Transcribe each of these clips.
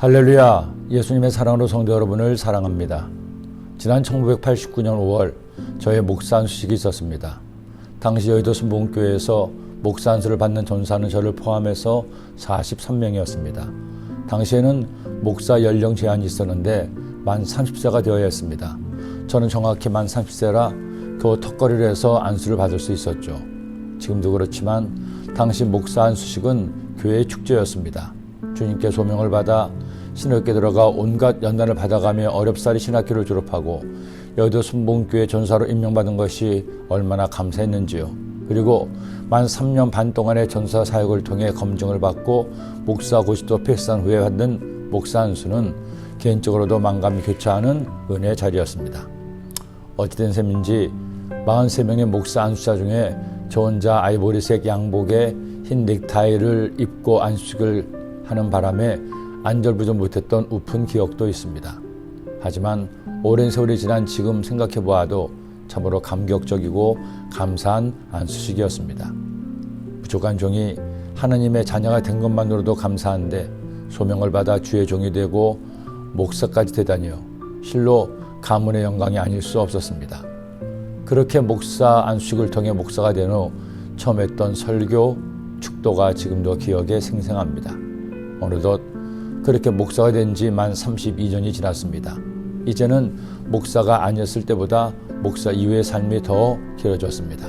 할렐루야! 예수님의 사랑으로 성도 여러분을 사랑합니다. 지난 1989년 5월 저의 목사 안수식이 있었습니다. 당시 여의도 순복음교회에서 목사 안수를 받는 전사는 저를 포함해서 43명이었습니다. 당시에는 목사 연령 제한이 있었는데 만 30세가 되어야 했습니다. 저는 정확히 만 30세라 그 턱걸이를 해서 안수를 받을 수 있었죠. 지금도 그렇지만 당시 목사 안수식은 교회의 축제였습니다. 주님께 소명을 받아 신학교에 들어가 온갖 연단을 받아가며 어렵사리 신학교를 졸업하고 여의도 순봉교회 전사로 임명받은 것이 얼마나 감사했는지요. 그리고 만 3년 반 동안의 전사 사역을 통해 검증을 받고 목사 고시도 패스한 후에 받는 목사 안수는 개인적으로도 만감이 교차하는 은혜의 자리였습니다. 어찌된 셈인지 43명의 목사 안수자 중에 저 혼자 아이보리색 양복에 흰 넥타이를 입고 안수식을 하는 바람에 안절부절 못했던 우픈 기억도 있습니다. 하지만 오랜 세월이 지난 지금 생각해 보아도 참으로 감격적이고 감사한 안수식이었습니다. 부족한 종이 하나님의 자녀가 된 것만으로도 감사한데 소명을 받아 주의 종이 되고 목사까지 되다니요. 실로 가문의 영광이 아닐 수 없었습니다. 그렇게 목사 안수식을 통해 목사가 된 후 처음 했던 설교, 축도가 지금도 기억에 생생합니다. 어느덧 그렇게 목사가 된 지만 32년이 지났습니다. 이제는 목사가 아니었을 때보다 목사 이후의 삶이 더 길어졌습니다.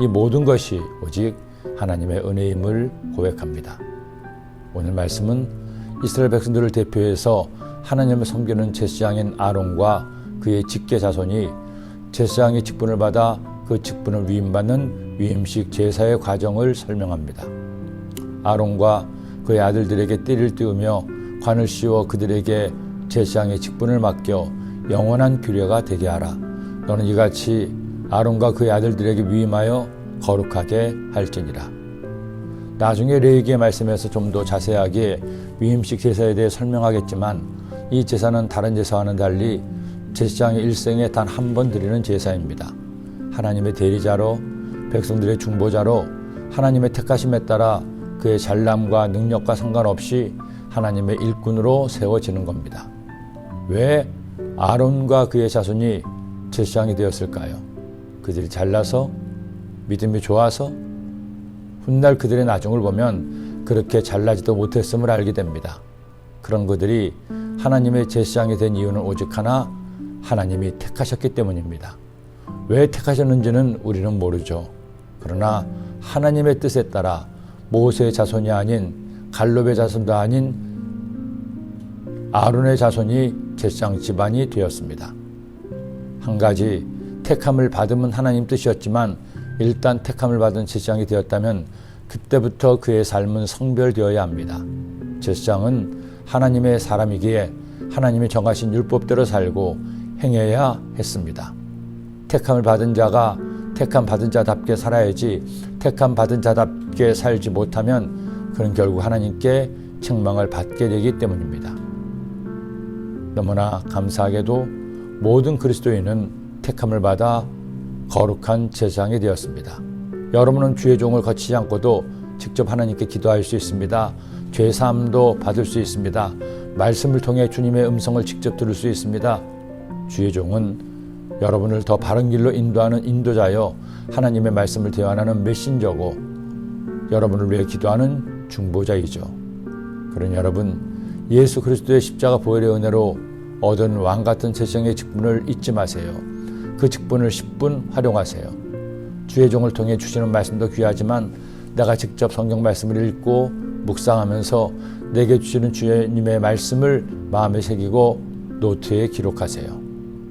이 모든 것이 오직 하나님의 은혜임을 고백합니다. 오늘 말씀은 이스라엘 백성들을 대표해서 하나님을 섬기는 제사장인 아론과 그의 직계 자손이 제사장의 직분을 받아 그 직분을 위임받는 위임식 제사의 과정을 설명합니다. 아론과 그의 아들들에게 띠를 띄우며 관을 씌워 그들에게 제사장의 직분을 맡겨 영원한 규례가 되게 하라. 너는 이같이 아론과 그의 아들들에게 위임하여 거룩하게 할지니라. 나중에 레이기의 말씀에서 좀 더 자세하게 위임식 제사에 대해 설명하겠지만 이 제사는 다른 제사와는 달리 제사장의 일생에 단 한 번 드리는 제사입니다. 하나님의 대리자로 백성들의 중보자로 하나님의 택하심에 따라 그의 잘남과 능력과 상관없이 하나님의 일꾼으로 세워지는 겁니다. 왜 아론과 그의 자손이 제사장이 되었을까요? 그들이 잘나서 믿음이 좋아서 훗날 그들의 나중을 보면 그렇게 잘나지도 못했음을 알게 됩니다. 그런 그들이 하나님의 제사장이 된 이유는 오직 하나 하나님이 택하셨기 때문입니다. 왜 택하셨는지는 우리는 모르죠. 그러나 하나님의 뜻에 따라 모세의 자손이 아닌 갈롭의 자손도 아닌 아론의 자손이 제사장 집안이 되었습니다. 한 가지 택함을 받으면 하나님 뜻이었지만 일단 택함을 받은 제사장이 되었다면 그때부터 그의 삶은 성별되어야 합니다. 제사장은 하나님의 사람이기에 하나님이 정하신 율법대로 살고 행해야 했습니다. 택함을 받은 자가 택함 받은 자답게 살아야지 택함 받은 자답게 살지 못하면 그는 결국 하나님께 책망을 받게 되기 때문입니다. 너무나 감사하게도 모든 그리스도인은 택함을 받아 거룩한 제사장이 되었습니다. 여러분은 주의 종을 거치지 않고도 직접 하나님께 기도할 수 있습니다. 죄 사함도 받을 수 있습니다. 말씀을 통해 주님의 음성을 직접 들을 수 있습니다. 주의 종은 여러분을 더 바른 길로 인도하는 인도자여 하나님의 말씀을 대환하는 메신저고 여러분을 위해 기도하는 중보자이죠. 그런 여러분 예수 그리스도의 십자가 보혈의 은혜로 얻은 왕 같은 세상의 직분을 잊지 마세요. 그 직분을 10분 활용하세요. 주의 종을 통해 주시는 말씀도 귀하지만 내가 직접 성경 말씀을 읽고 묵상하면서 내게 주시는 주님의 말씀을 마음에 새기고 노트에 기록하세요.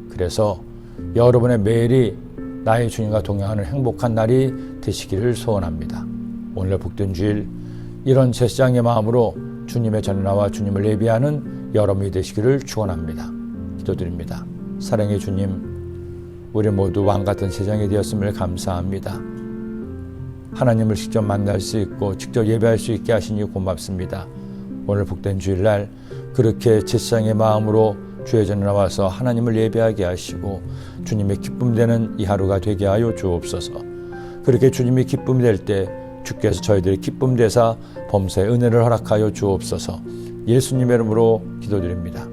그래서 여러분의 매일이 나의 주님과 동행하는 행복한 날이 되시기를 소원합니다. 오늘 복된 주일 이런 제사장의 마음으로 주님의 전나와 주님을 예비하는 여러분이 되시기를 축원합니다. 기도드립니다. 사랑의 주님, 우리 모두 왕 같은 세상이 되었음을 감사합니다. 하나님을 직접 만날 수 있고 직접 예배할 수 있게 하시니 고맙습니다. 오늘 복된 주일날 그렇게 제사장의 마음으로 주의 전에 나와서 하나님을 예배하게 하시고 주님의 기쁨 되는 이 하루가 되게 하여 주옵소서. 그렇게 주님이 기쁨이 될 때 주께서 저희들의 기쁨 되사 범사의 은혜를 허락하여 주옵소서. 예수님의 이름으로 기도드립니다.